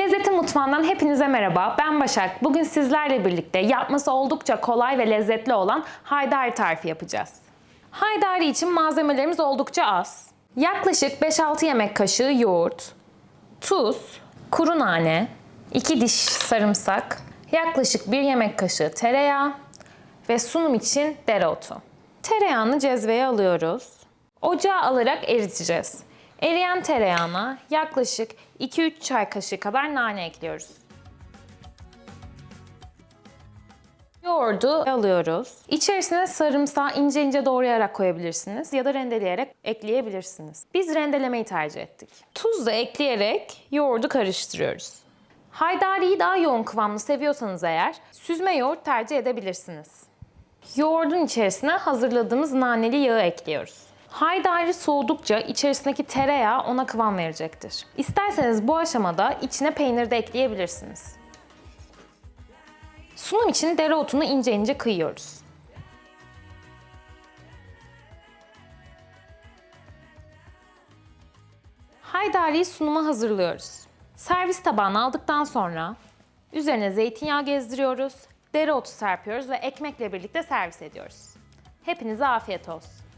Lezzetin Mutfağı'ndan hepinize merhaba. Ben Başak. Bugün sizlerle birlikte yapması oldukça kolay ve lezzetli olan haydari tarifi yapacağız. Haydari için malzemelerimiz oldukça az. Yaklaşık 5-6 yemek kaşığı yoğurt, tuz, kuru nane, 2 diş sarımsak, yaklaşık 1 yemek kaşığı tereyağı ve sunum için dereotu. Tereyağını cezveye alıyoruz. Ocağa alarak eriteceğiz. Eriyen tereyağına yaklaşık 2-3 çay kaşığı kadar nane ekliyoruz. Yoğurdu alıyoruz. İçerisine sarımsağı ince ince doğrayarak koyabilirsiniz ya da rendeleyerek ekleyebilirsiniz. Biz rendelemeyi tercih ettik. Tuz da ekleyerek yoğurdu karıştırıyoruz. Haydariyi daha yoğun kıvamlı seviyorsanız eğer süzme yoğurt tercih edebilirsiniz. Yoğurdun içerisine hazırladığımız naneli yağı ekliyoruz. Haydari soğudukça içerisindeki tereyağı ona kıvam verecektir. İsterseniz bu aşamada içine peynir de ekleyebilirsiniz. Sunum için dereotunu ince ince kıyıyoruz. Haydariyi sunuma hazırlıyoruz. Servis tabağına aldıktan sonra üzerine zeytinyağı gezdiriyoruz, dereotu serpiyoruz ve ekmekle birlikte servis ediyoruz. Hepinize afiyet olsun.